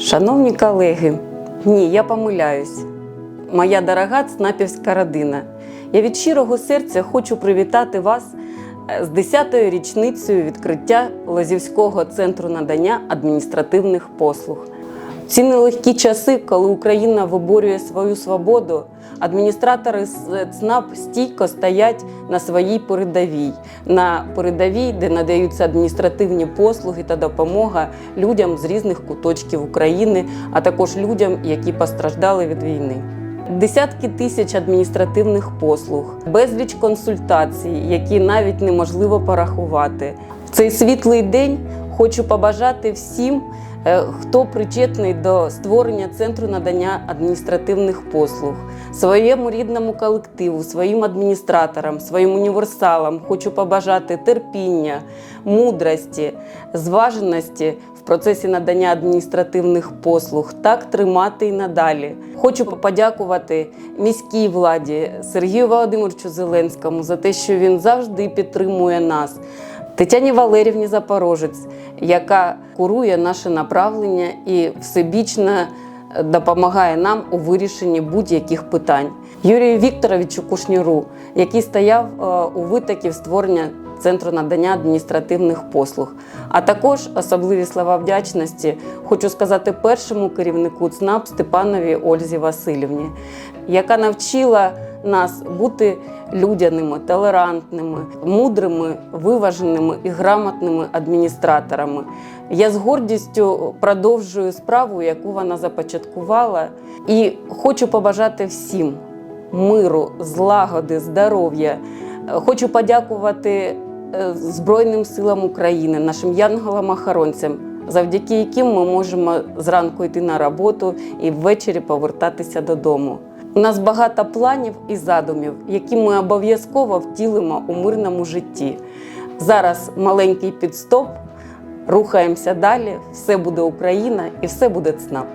Шановні колеги, ні, я помиляюсь. Моя дорога ЦНАПівська родина. Я від щирого серця хочу привітати вас е, з 10-ю річницею відкриття Лозівського центру надання адміністративних послуг. Ці нелегкі часи, коли Україна виборює свою свободу, адміністратори ЦНАП стійко стоять на своїй передовій, на передовій, де надаються адміністративні послуги та допомога людям з різних куточків України, а також людям, які постраждали від війни. Десятки тисяч адміністративних послуг, безліч консультацій, які навіть неможливо порахувати. В цей світлий день хочу побажати всім, хто причетний до створення центру надання адміністративних послуг, своєму рідному колективу, своїм адміністраторам, своїм універсалам. Хочу побажати терпіння, мудрості, зваженості в процесі надання адміністративних послуг, так тримати і надалі. Хочу подякувати міській владі Сергію Володимировичу Зеленському за те, що він завжди підтримує нас. Тетяні Валерівні Запорожець, яка курує наше направлення і всебічно допомагає нам у вирішенні будь-яких питань. Юрію Вікторовичу Кушніру, який стояв е, у витоків створення центру надання адміністративних послуг. А також особливі слова вдячності хочу сказати першому керівнику ЦНАП Степанові Ользі Васильівні, яка навчила нас бути людяними, толерантними, мудрими, виваженими і грамотними адміністраторами. Я з гордістю продовжую справу, яку вона започаткувала, і хочу побажати всім миру, злагоди, здоров'я. Хочу подякувати е, Збройним силам України, нашим янголам-охоронцям, завдяки яким ми можемо зранку йти на роботу і ввечері повертатися додому. У нас багато планів і задумів, які ми обов'язково втілимо у мирному житті. Зараз маленький підстоп, рухаємося далі. Все буде Україна і все буде ЦНАП.